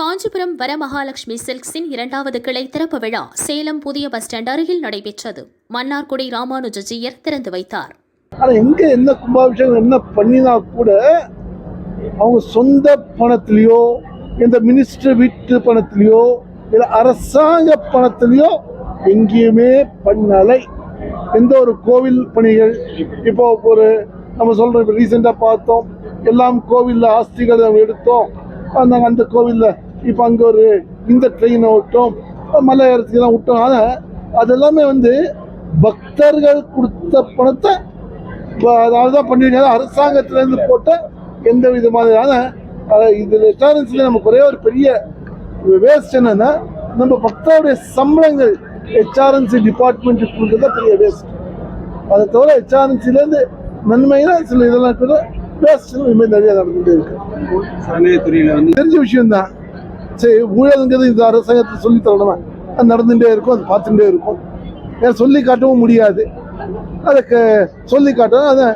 காஞ்சிபுரம் வரமகாலட்சுமி சில்க்ஸின் இரண்டாவது கிளை திறப்பு விழா சேலம் புதிய பஸ் ஸ்டாண்ட் அருகில் நடைபெற்றது. மன்னார்குடி ராமானுஜஜியர் திறந்து வைத்தார். ஆனால் எங்கே என்ன கும்பாபிஷேகம் என்ன பண்ணினா கூட அவங்க சொந்த பணத்திலையோ இந்த மினிஸ்டர் வீட்டு பணத்திலையோ இல்லை அரசாங்க பணத்திலையோ எங்கேயுமே பண்ணலை. எந்த ஒரு கோவில் பணிகள் இப்போ ஒரு நம்ம சொல்கிறோம் இப்போ ரீசெண்டாக பார்த்தோம். எல்லாம் கோவிலில் ஆஸ்திகளை நம்ம எடுத்தோம். நாங்கள் அந்த கோவிலில் இப்போ அங்கே ஒரு இந்த ட்ரெயினை விட்டோம் மலை ஏறத்துக்கெல்லாம் விட்டோம். ஆனால் அதெல்லாமே வந்து பக்தர்கள் கொடுத்த பணத்தை இப்போ அதாவது தான் பண்ணிருக்காங்க அரசாங்கத்திலேருந்து போட்ட எந்த விதமான இதில் ரெஸ்டாரண்ட்ஸில் நமக்கு ஒரே ஒரு பெரிய வேஸ்ட் என்னன்னா நம்ம பக்தருடைய சம்பளங்கள் ஹெச்ஆர்என்சி டிபார்ட்மெண்ட்டுக்கு கொடுக்குறது பெரிய வேஸ்ட் அதை தவிர ஹெச்ஆர்என்சிலேருந்து நன்மைனா சில இதெல்லாம் கூட வேஸ்ட் இதுமாதிரி நிறைய நடந்துகிட்டே இருக்கு. தெரிஞ்ச விஷயம்தான். ஊழலுங்கிறது இந்த அரசாங்கத்தை சொல்லி தரணும்? அது நடந்துகிட்டே இருக்கும் அது பார்த்துட்டே இருக்கும். ஏன் சொல்லி காட்டவும் முடியாது. அதுக்கு சொல்லி காட்டணும் அதை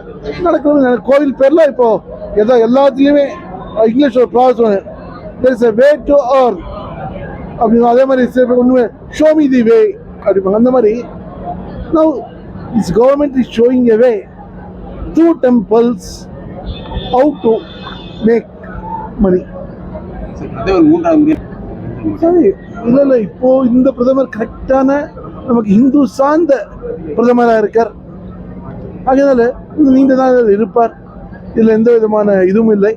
நடக்கணும் கோவில் பேரில் இப்போ எதோ எல்லாத்துலேயுமே இங்கிலீஷ் ஒரு ப்ராசம் there is way to are அப்படின்னு அதே மாதிரி ஒன்றுமே ஷோ மீ தி வே அப்படிப்பாங்க அந்த மாதிரி now is government is showing a way through temples how to make money அதே ஒரு மூன்றாவது இல்லை இல்லை இப்போ இந்த பிரதமர் கரெக்டான நமக்கு இந்து சார்ந்த பிரதமராக இருக்கார். அதனால இன்னும் நீண்ட நாள் இருப்பார். இதில் எந்த விதமான இதுவும் இல்லை.